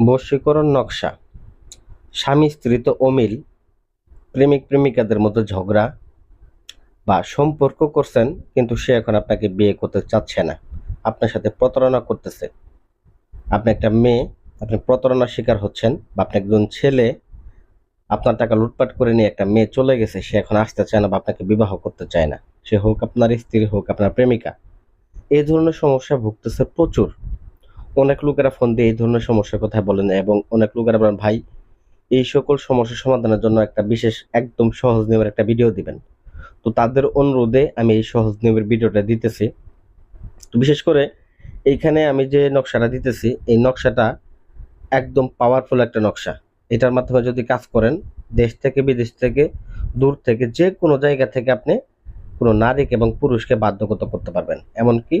বশীকরণ নকশা। স্বামী, স্ত্রী তো অমিল। প্রেমিক, প্রেমিকাদের মধ্যে ঝগড়া বা সম্পর্ক করছেন, কিন্তু সে এখন আপনাকে বিয়ে করতে চাচ্ছে না। আপনার সাথে প্রতারণা করতেছে। আপনি একটা মেয়ে, আপনি প্রতারণার শিকার হচ্ছেন বা আপনি একজন ছেলে, আপনার টাকা লুটপাট করে নিয়ে একটা মেয়ে চলে গেছে, সে এখন আসতে চায় না বা আপনাকে বিবাহ করতে চায় না। সে হোক আপনার স্ত্রী হোক আপনার প্রেমিকা এই ধরনের সমস্যা ভুগতেছে প্রচুর। অনেক লোকেরা ফোন দিয়ে এই ধরনের সমস্যার কথা বলেন এবং অনেক লোকেরা বলেন, ভাই, এই সকল সমস্যা সমাধানের জন্য একটা বিশেষ, একদম সহজ নিয়মের একটা ভিডিও দিবেন। তো তাদের অনুরোধে আমি এই সহজ নিয়মের ভিডিওটা দিতেছি। তো বিশেষ করে এইখানে আমি যে নকশাটা দিতেছি, এই নকশাটা একদম পাওয়ারফুল একটা নকশা। এটার মাধ্যমে যদি কাজ করেন, দেশ থেকে, বিদেশ থেকে, দূর থেকে, যে কোনো জায়গা থেকে আপনি কোনো নারীকে এবং পুরুষকে বাধ্যগত করতে পারবেন। এমনকি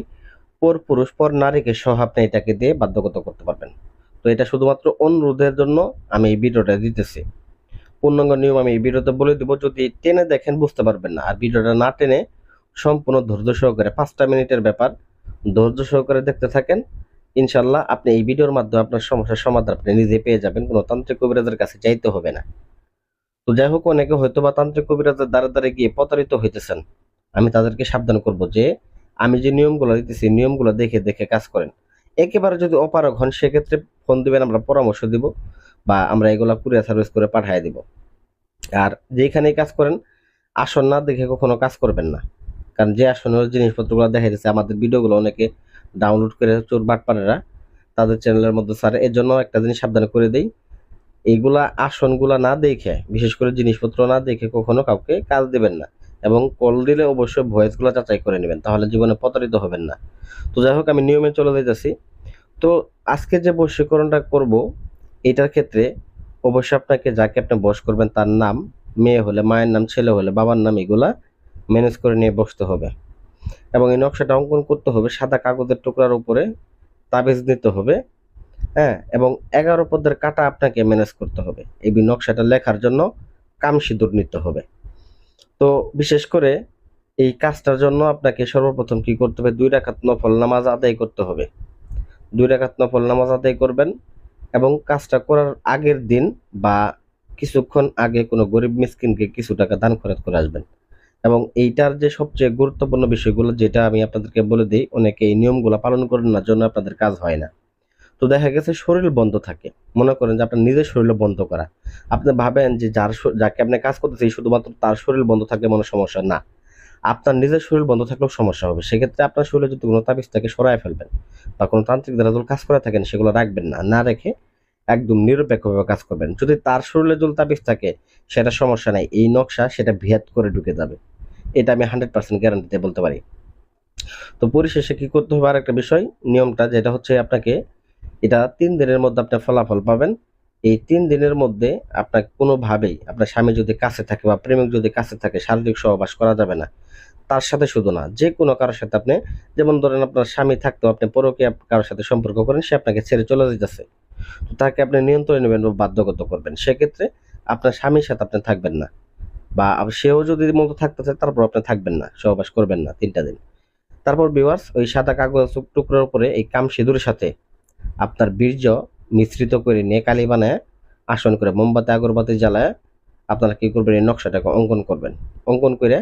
পর পুরুষ, পর নারীকে সহ আপনি এটাকে দিয়ে বাধ্যগত করতে পারবেন। তো এটা শুধুমাত্র অনুরোধের জন্য আমি এই ভিডিওটা দিতেছি। পূর্ণাঙ্গ নিয়ম আমি এই ভিডিওতে বলে দেবো, যদি টেনে দেখেন বুঝতে পারবেন না। আর ভিডিওটা না টেনে সম্পূর্ণ ধৈর্য সহকারে, পাঁচটা মিনিটের ব্যাপার, ধৈর্য সহকারে দেখতে থাকেন। ইনশাল্লাহ আপনি এই ভিডিওর মাধ্যমে আপনার সমস্যার সমাধান আপনি নিজে পেয়ে যাবেন। কোনো তান্ত্রিক কবিরাজের কাছে যাইতে হবে না। তো যাই হোক, অনেকে হয়তো বা তান্ত্রিক কবিরাজের দ্বারা দ্বারা গিয়ে প্রতারিত হইতেছেন। আমি তাদেরকে সাবধান করব যে আমি যে নিয়মগুলো দিতেছি, নিয়মগুলো দেখে দেখে কাজ করেন। একেবারে যদি অপারগ হন, সেক্ষেত্রে ফোন দিবেন, আমরা পরামর্শ দিব বা আমরা এগুলা কুরিয়ার সার্ভিস করে পাঠিয়ে দিব। আর যেখানেই কাজ করেন, আসন না দেখে কখনো কাজ করবেন না। কারণ যে আসনের জিনিসপত্রগুলো দেখা যাচ্ছে, আমাদের ভিডিওগুলো অনেকে ডাউনলোড করে চোর বাটপারেরা তাদের চ্যানেলের মধ্যে, স্যার এর জন্য একটা জিনিস সাবধান করে দেই। এগুলা আসনগুলা না দেখে, বিশেষ করে জিনিসপত্র না দেখে কখনো কাউকে কাজ দেবেন না। এবং কল দিলে অবশ্যই ভয়েসগুলো যাচাই করে নেবেন, তাহলে জীবনে প্রতারিত হবেন না। তো যাই হোক, আমি নিয়মে চলে যাইতেছি। তো আজকে যে বশীকরণটা করব, এটার ক্ষেত্রে অবশ্যই আপনাকে যাকে আপনি বস করবেন তার নাম, মেয়ে হলে, মায়ের নাম, ছেলে হলে, বাবার নাম, এগুলা ম্যানেজ করে নিয়ে বসতে হবে। এবং এই নকশাটা অঙ্কন করতে হবে, সাদা কাগজের টুকরার উপরে তাবিজ দিতে হবে হ্যাঁ? এবং এগারো পদের কাটা আপনাকে ম্যানেজ করতে হবে। এই নকশাটা লেখার জন্য কাম সিঁদুর নিতে হবে। তো বিশেষ করে এই কাজটার জন্য আপনাকে সর্বপ্রথম কি করতে হবে? দুই রাকাত নফল নামাজ আদায় করতে হবে। দুই রাকাত নফল নামাজ আদায় করবেন এবং কাজটা করার আগের দিন বা কিছুক্ষণ আগে কোনো গরিব মিসকিনকে কিছু টাকা দান খরচ করে আসবেন। এবং এইটার যে সবচেয়ে গুরুত্বপূর্ণ বিষয়গুলো যেটা আমি আপনাদেরকে বলে দিই, অনেকে এই নিয়মগুলো পালন করেন না জন্য আপনাদের কাজ হয় না। তো দেখা গেছে শরীর বন্ধ থাকে। মনে করেন যে আপনার নিজের শরীর বন্ধ করা। আপনি ভাবেন যে যার যাকে আপনি কাজ করতেছে শুধুমাত্র তার শরীর বন্ধ থাকলে মনে সমস্যা। না, আপনার নিজের শরীর বন্ধ থাকলেও সমস্যা হবে। সেক্ষেত্রে আপনার শরীরে যদি কোনো তাবিজ থাকে সরাই ফেলবেন বা কোনো তান্ত্রিক দ্বারা যদি কাজ করে থাকেন, সেগুলো রাখবেন না। না রেখে একদম নিরপেক্ষভাবে কাজ করবেন। যদি তার শরীরে যদি তাবিজ থাকে, সেটা সমস্যা নাই। এই নকশা সেটা ভিয়াত করে ঢুকে যাবে। এটা আমি হান্ড্রেড পার্সেন্ট গ্যারান্টিতে বলতে পারি। তো পরিশেষে কি করতে হবে আর একটা বিষয়? নিয়মটা যেটা হচ্ছে আপনাকে এটা তিন দিনের মধ্যে আপনি ফলাফল পাবেন। এই তিন দিনের মধ্যে আপনার কোনোভাবেই আপনার স্বামী যদি কাছে থাকে বা প্রেমিক যদি কাছে থাকে, শারীরিক সহবাস করা যাবে না। তার সাথে শুধু না যে কোনো কারোর সাথে আপনি, যেমন ধরেন আপনার স্বামী থাকতেও আপনি পরকে কারোর সাথে সম্পর্ক করেন, সে আপনাকে ছেড়ে চলে যেতেছে তো তাকে আপনি নিয়ন্ত্রণে নেবেন বা বাধ্যগত করবেন। সেক্ষেত্রে আপনার স্বামীর সাথে আপনি থাকবেন না। বা সেও যদি মতো থাকতে চায় তারপর আপনি থাকবেন না, সহবাস করবেন না তিনটা দিন। তারপর বিওয়ার্স ওই সাদা কাগজ টুকরোর উপরে এই কাম সিঁদুরের সাথে আপনার বীর্য মিশ্রিত করে নিয়ে কালি বানায়, আসন করে মোমবাতি, আগরবাতি জ্বালায়, আপনারা কী করবেন? এই নকশাটাকে অঙ্কন করবেন। অঙ্কন করে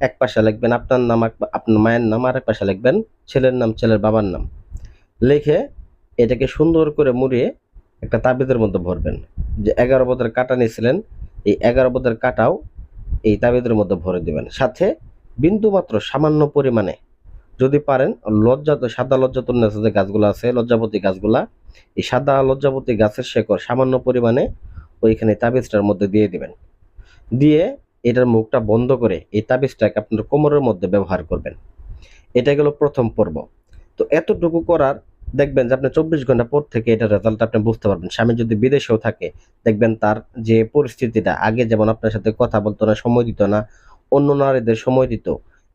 এক পাশে লিখবেন, আপনার নাম আপনার মায়ের নাম, আর এক পাশে লিখবেন, ছেলের নাম, ছেলের বাবার নাম। লিখে এটাকে সুন্দর করে মুড়িয়ে একটা তাবিদের মধ্যে ভরবেন। যে এগারো বোধের কাটা নিয়েছিলেন, এই এগারো বোধের কাটাও এই তাবিদের মধ্যে ভরে দিবেন। সাথে বিন্দু মাত্র সামান্য পরিমাণে যদি পারেন লজ্জাত সাদা লজ্জাতন যে গাছগুলো আছে, লজ্জাপতি গাছগুলা, এই সাদা লজ্জাপতি গাছের শেকড় সামান্য পরিমাণে ওইখানে তাবিজটার মধ্যে দিয়ে দিবেন। দিয়ে এটার মুখটা বন্ধ করে এই তাবিজটাকে আপনার কোমরের মধ্যে ব্যবহার করবেন। এটা গেল প্রথম পর্ব। তো এতটুকু করার, দেখবেন যে আপনি চব্বিশ ঘণ্টা পর থেকে এটা রেজাল্ট আপনি বুঝতে পারবেন। স্বামী যদি বিদেশেও থাকে, দেখবেন তার যে পরিস্থিতিটা, আগে যেমন আপনার সাথে কথা বলতো না, সময় দিত না, অন্য নারীদের সময় দিত,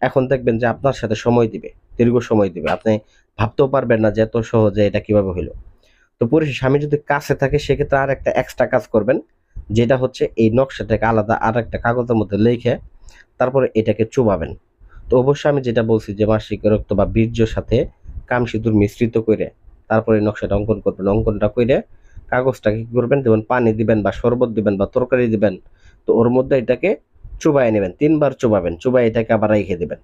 এখন দেখবেন যে আপনার সাথে সময় দিবে। দীর্ঘ সময় দিবে। আপনি ভাবতেও পারবেন না যে এত সহজে এটা কীভাবে হইল। তো পরিশেষে স্বামী যদি কাছে থাকে, সেক্ষেত্রে আর একটা এক্সট্রা কাজ করবেন, যেটা হচ্ছে এই নকশাটাকে আলাদা আর একটা কাগজের মধ্যে লিখে তারপরে এটাকে চুবাবেন তো অবশ্যই আমি যেটা বলছি যে মাসিক রক্ত বা বীর্যর সাথে কাম সিঁদুর মিশ্রিত করে তারপরে নকশাটা অঙ্কন করবেন। অঙ্কনটা করে কাগজটাকে কি করবেন? যেমন পানি দিবেন বা শরবত দিবেন বা তরকারি দিবেন। তো ওর মধ্যে এটাকে চুবাই নেবেন, তিনবার চুবাবেন চুবাই এটাকে আবার রেখে দিবেন।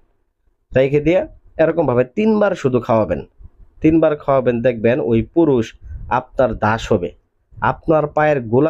রেখে দিয়ে এরকম ভাবে তিনবার শুধু খাওয়াবেন। তিনবার খাওয়াবেন, দেখবেন ওই পুরুষ আপনার দাস হবে। আপনার পায়ের গোলা